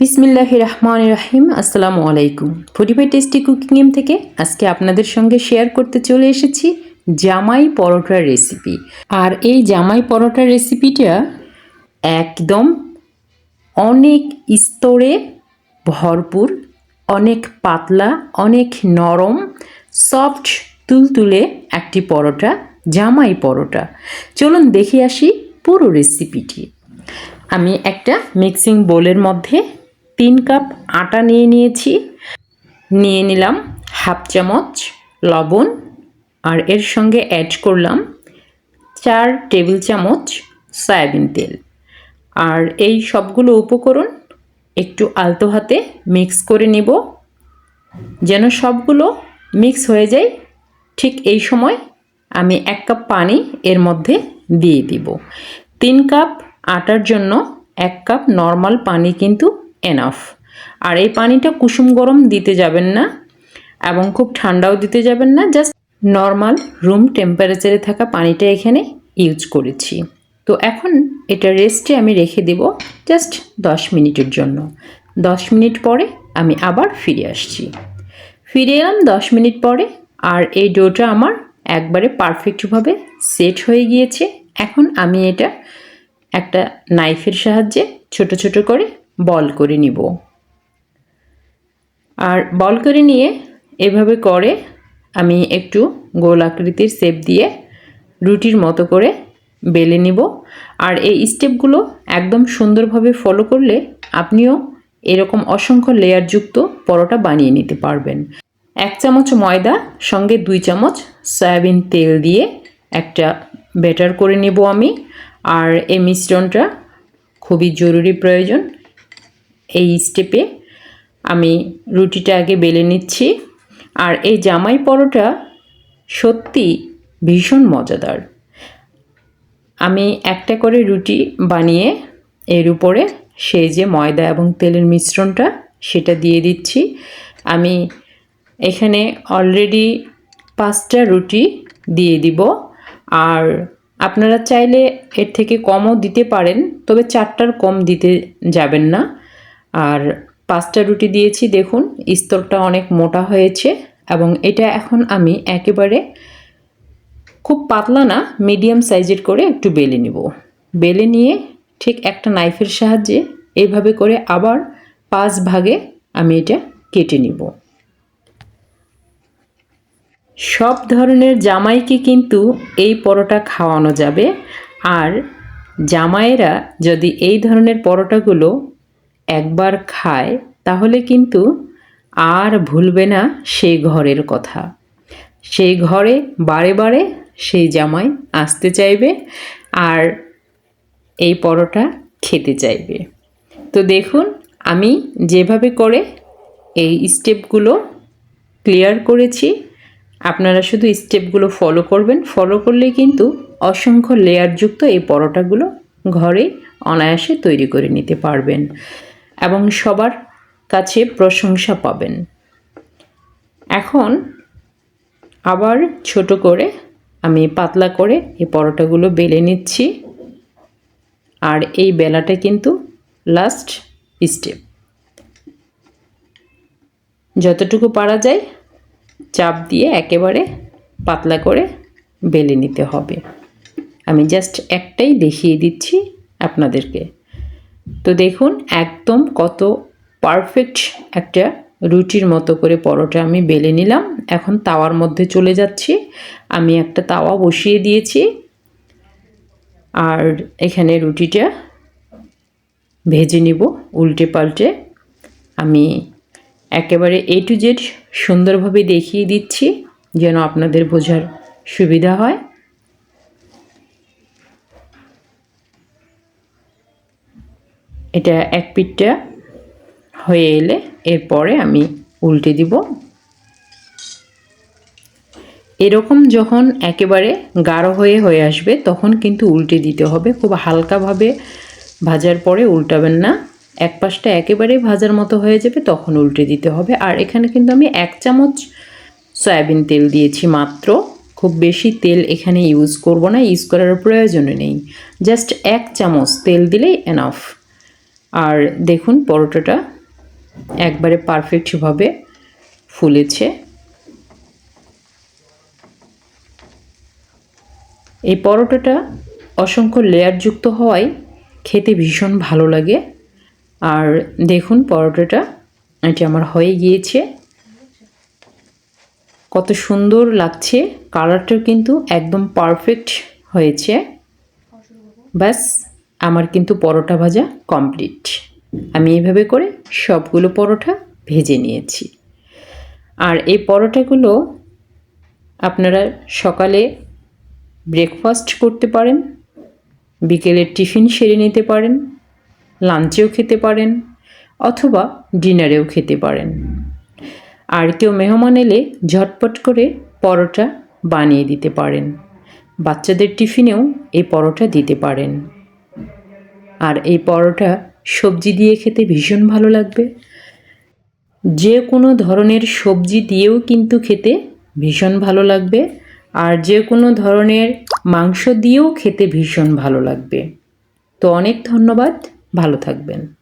বিসমিল্লাহ রহমান রাহিম, আসসালামু আলাইকুম। ফোর্টিফাই টেস্টি কুকিং গেম থেকে আজকে আপনাদের সঙ্গে শেয়ার করতে চলে এসেছি জামাই পরোটার রেসিপি। আর এই জামাই পরোটার রেসিপিটা একদম অনেক স্তরে ভরপুর, অনেক পাতলা, অনেক নরম, সফট, তুলতুলে একটি পরোটা, জামাই পরোটা। চলুন দেখে আসি পুরো রেসিপিটি। আমি একটা মিক্সিং বোলের মধ্যে তিন কাপ আটা নিয়ে নিয়েছি। নিয়ে নিলাম হাফ চামচ লবণ আর এর সঙ্গে অ্যাড করলাম চার টেবিল চামচ সয়াবিন তেল। আর এই সবগুলো উপকরণ একটু আলতো হাতে মিক্স করে নিব। যেন সবগুলো মিক্স হয়ে যায়, ঠিক এই সময় আমি এক কাপ পানি এর মধ্যে দিয়ে দিব। তিন কাপ আটার জন্য এক কাপ নর্মাল পানি কিন্তু এনাফ আর এই পানিটা কুসুম গরম দিতে যাবেন না এবং খুব ঠান্ডাও দিতে যাবেন না জাস্ট নর্মাল রুম টেম্পারেচারে থাকা পানিটা এখানে ইউজ করেছি। তো এখন এটা রেস্টে আমি রেখে দেব জাস্ট দশ মিনিটের জন্য। দশ মিনিট পরে আমি আবার ফিরে আসছি। ফিরে এলাম দশ মিনিট পরে আর এই ডোটা আমার একবারে পারফেক্টভাবে সেট হয়ে গিয়েছে। এখন আমি এটা একটা নাইফের সাহায্যে ছোট ছোট করে বল করে নিব। আর বল করে নিয়ে এভাবে করে আমি একটু গোল আকৃতির শেপ দিয়ে রুটির মতো করে বেলে নিব। আর এই স্টেপগুলো একদম সুন্দরভাবে ফলো করলে আপনিও এরকম অসংখ্য লেয়ারযুক্ত পরোটা বানিয়ে নিতে পারবেন। এক চামচ ময়দা, সঙ্গে দুই চামচ সয়াবিন তেল দিয়ে একটা ব্যাটার করে নেব আমি। আর এই মিশ্রণটা খুবই জরুরি প্রয়োজন। এই স্টেপে আমি রুটিটা আগে বেলে নিচ্ছি। আর এই জামাই পরোটা সত্যি ভীষণ মজাদার। আমি একটা করে রুটি বানিয়ে এর উপরে সেই যে ময়দা এবং তেলের মিশ্রণটা সেটা দিয়ে দিচ্ছি। আমি এখানে অলরেডি পাঁচটা রুটি দিয়ে দিব। আর আপনারা চাইলে এর থেকে কমও দিতে পারেন, তবে চারটার কম দিতে যাবেন না। আর পাঁচটা রুটি দিয়েছি, দেখুন, স্তরটা অনেক মোটা হয়েছে এবং এটা এখন আমি একেবারে খুব পাতলা না মিডিয়াম সাইজের করে একটু বেলে নিব। বেলে নিয়ে ঠিক একটা নাইফের সাহায্যে এইভাবে করে আবার পাঁচ ভাগে আমি এটা কেটে নিব। সব ধরনের জামাইকে কিন্তু এই পরোটা খাওয়ানো যাবে। আর জামাইয়েরা যদি এই ধরনের পরোটাগুলো একবার খায়, তাহলে কিন্তু আর ভুলবে না সেই ঘরের কথা। সেই ঘরে বারে বারে সেই জামাই আসতে চাইবে আর এই পরোটা খেতে চাইবে। তো দেখুন, আমি যেভাবে করে এই স্টেপগুলো ক্লিয়ার করেছি। আপনারা শুধু স্টেপগুলো ফলো করবেন। ফলো করলে কিন্তু অসংখ্য লেয়ারযুক্ত এই পরোটাগুলো ঘরে অনায়াসে তৈরি করে নিতে পারবেন। এবং সবার কাছে প্রশংসা পাবেন। এখন আবার ছোট করে আমি পাতলা করে এই পরোটাগুলো বেলে নিচ্ছি। আর এই বেলাটা কিন্তু লাস্ট স্টেপ যতটুকু পারা যায়, চাপ দিয়ে একেবারে পাতলা করে বেলে নিতে হবে। আমি জাস্ট একটাই দেখিয়ে দিচ্ছি আপনাদেরকে। তো দেখুন একদম কত পারফেক্ট একটা রুটির মতো করে পরোটা আমি বেলে নিলাম। এখন তাওয়ার মধ্যে চলে যাচ্ছি। আমি একটা তাওয়া বসিয়ে দিয়েছি। আর এখানে রুটিটা ভেজে নিব উল্টে পাল্টে। আমি একেবারে এ টু জেড সুন্দরভাবে দেখিয়ে দিচ্ছি যেন আপনাদের বোঝার সুবিধা হয়। এটা এক পিঠটা হয়ে এলে এরপরে আমি উল্টে দিব। এরকম যখন একেবারে গাঢ় হয়ে হয়ে আসবে, তখন কিন্তু উল্টে দিতে হবে। খুব হালকাভাবে ভাজার পরে উল্টাবেন না। এক পাশটা একেবারে ভাজার মতো হয়ে যাবে, তখন উল্টে দিতে হবে। আর এখানে কিন্তু আমি এক চামচ সয়াবিন তেল দিয়েছি মাত্র। খুব বেশি তেল এখানে ইউজ করব না ইউজ করার প্রয়োজনও নেই। জাস্ট এক চামচ তেল দিলেই এনাফ আর দেখুন পরোটাটা একবারে পারফেক্টভাবে ফুলেছে। এই পরোটাটা অসংখ্য লেয়ারযুক্ত হওয়ায় খেতে ভীষণ ভালো লাগে। আর দেখুন পরোটাটা, এটি আমার হয়ে গিয়েছে। কত সুন্দর লাগছে কালারটাও কিন্তু একদম পারফেক্ট হয়েছে। ব্যাস। আমার কিন্তু পরোটা ভাজা কমপ্লিট আমি এইভাবে করে সবগুলো পরোটা ভেজে নিয়েছি। আর এই পরোটাগুলো আপনারা সকালে ব্রেকফাস্ট করতে পারেন, বিকেলের টিফিন সেরে নিতে পারেন লাঞ্চেও খেতে পারেন, অথবা ডিনারেও খেতে পারেন। আর কেউ মেহমান এলে ঝটপট করে পরোটা বানিয়ে দিতে পারেন। বাচ্চাদের টিফিনেও এই পরোটা দিতে পারেন। আর এই পরোটা সবজি দিয়ে খেতে ভীষণ ভালো লাগবে। যে কোনো ধরনের সবজি দিয়েও কিন্তু খেতে ভীষণ ভালো লাগবে আর যে কোনো ধরনের মাংস দিয়েও খেতে ভীষণ ভালো লাগবে। তো অনেক ধন্যবাদ, ভালো থাকবেন।